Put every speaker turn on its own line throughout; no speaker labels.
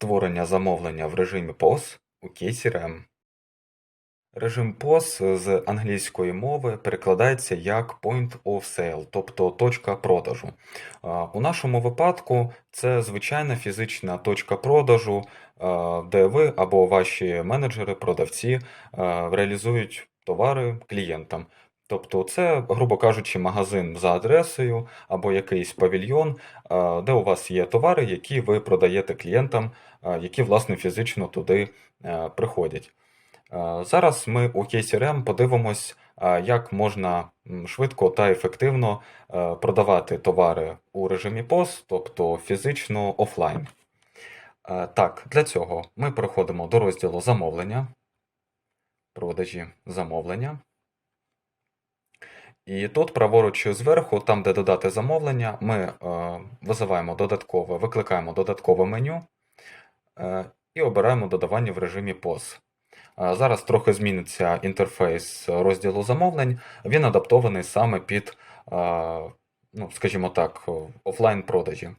Створення замовлення в режимі POS у кейсі REM. Режим POS з англійської мови перекладається як Point of Sale, тобто точка продажу. У нашому випадку це звичайна фізична точка продажу, де ви або ваші менеджери, продавці реалізують товари клієнтам. Тобто це, грубо кажучи, магазин за адресою або якийсь павільйон, де у вас є товари, які ви продаєте клієнтам, які власне фізично туди е, приходять. Е, Зараз ми у REM подивимось, е, як можна швидко та ефективно е, продавати товари у режимі POS, тобто фізично офлайн. Е, Так, для цього ми переходимо до розділу замовлення, продажі замовлення. І тут праворуч зверху, там, де додати замовлення, ми е, визиваємо додаткове, викликаємо додаткове меню е, і обираємо додавання в режимі POS. Е, Зараз трохи зміниться інтерфейс розділу замовлень. Він адаптований саме під, е, ну, скажімо так, офлайн продажі.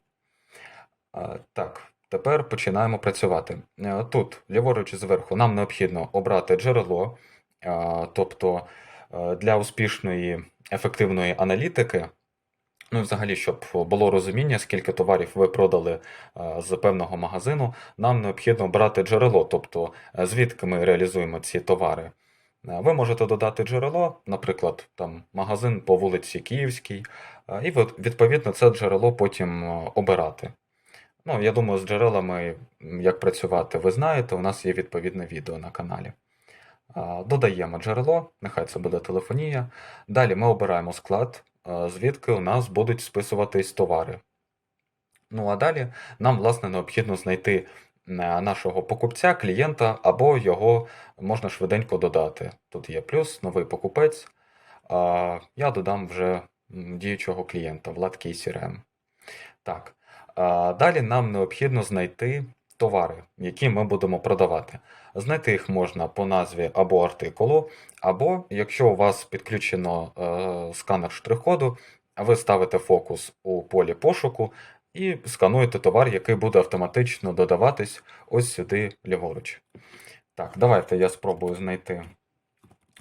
Е, Так, тепер починаємо працювати. Е, Тут, ліворуч зверху, нам необхідно обрати джерело, е, тобто для успішної ефективної аналітики. Ну, взагалі, щоб було розуміння, скільки товарів ви продали е, з певного магазину, нам необхідно обрати джерело, тобто е, звідки ми реалізуємо ці товари. Е, Ви можете додати джерело, наприклад, там магазин по вулиці Київській, е, і відповідно це джерело потім е, обирати. Ну, я думаю, з джерелами, як працювати, ви знаєте, у нас є відповідне відео на каналі. Додаємо джерело, нехай це буде телефонія. Далі ми обираємо склад, звідки у нас будуть списуватись товари. Ну а далі нам, власне, необхідно знайти е, нашого покупця, клієнта, або його можна швиденько додати. Тут є плюс, новий покупець. Я додам вже діючого клієнта, Влад CRM. Так. Далі нам необхідно знайти товари, які ми будемо продавати. Знайти їх можна по назві або артикулу, або якщо у вас підключено е, сканер штрих-коду, ви ставите фокус у полі пошуку і скануєте товар, який буде автоматично додаватись ось сюди ліворуч. Так, давайте я спробую знайти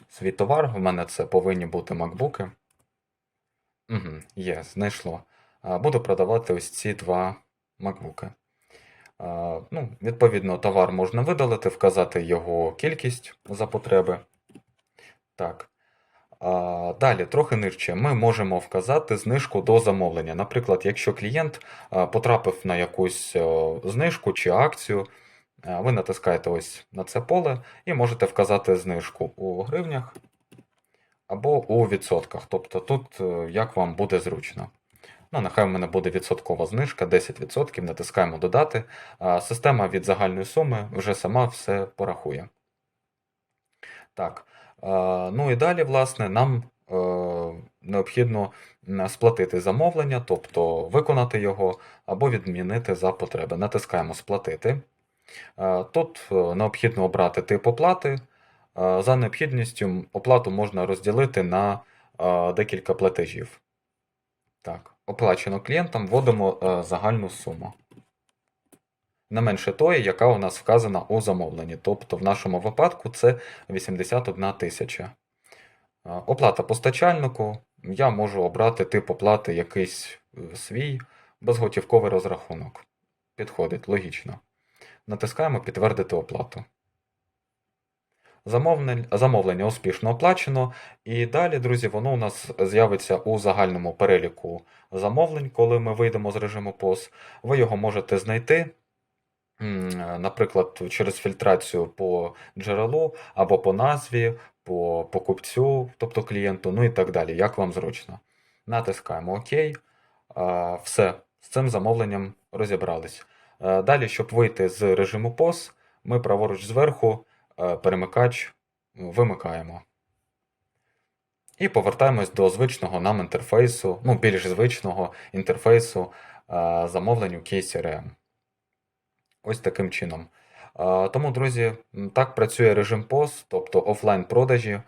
свій товар. У мене це повинні бути макбуки. Угу, є, знайшло. Буду продавати ось ці два макбуки. Ну, відповідно, товар можна видалити, вказати його кількість за потреби. Так. Далі, трохи нижче, ми можемо вказати знижку до замовлення. Наприклад, якщо клієнт потрапив на якусь знижку чи акцію, ви натискаєте ось на це поле і можете вказати знижку у гривнях або у відсотках. Тобто тут е, як вам буде зручно. Ну, нехай в мене буде відсоткова знижка, 10%, натискаємо додати. Система від загальної суми вже сама все порахує. Так. Ну і далі, власне, нам е, необхідно сплатити замовлення, тобто виконати його або відмінити за потреби. Натискаємо Сплатити. Тут е, необхідно обрати тип оплати. За необхідністю оплату можна розділити на декілька платежів. Так, оплачено клієнтам, вводимо е, загальну суму. Не менше тої, яка у нас вказана у замовленні. Тобто в нашому випадку це 81 тисяча. Е, Оплата постачальнику. Я можу обрати тип оплати якийсь е, свій безготівковий розрахунок. Підходить, логічно. Натискаємо Підтвердити оплату. Замовлення, успішно оплачено. І далі, друзі, воно у нас з'явиться у загальному переліку замовлень, коли ми вийдемо з режиму POS. Ви його можете знайти, наприклад, через фільтрацію по джерелу або по назві, по покупцю, тобто клієнту, ну і так далі, як вам зручно. Натискаємо ОК. Все, з цим замовленням розібрались. Е, Далі, щоб вийти з режиму POS, ми праворуч зверху е, перемикач вимикаємо. І повертаємось до звичного нам інтерфейсу, ну, більш звичного інтерфейсу е, замовлень у кейсі. Ось таким чином. Е, Тому, друзі, так працює режим POS, тобто офлайн продажі. Е,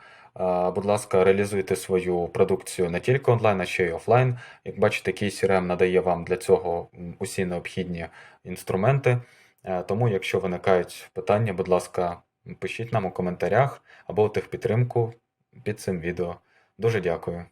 Будь ласка, реалізуйте свою продукцію не тільки онлайн, а ще й офлайн. Як бачите, REM надає вам для цього усі необхідні інструменти. Е, Тому, якщо виникають питання, будь ласка, пишіть нам у коментарях або у техпідтримку під цим відео. Дуже дякую.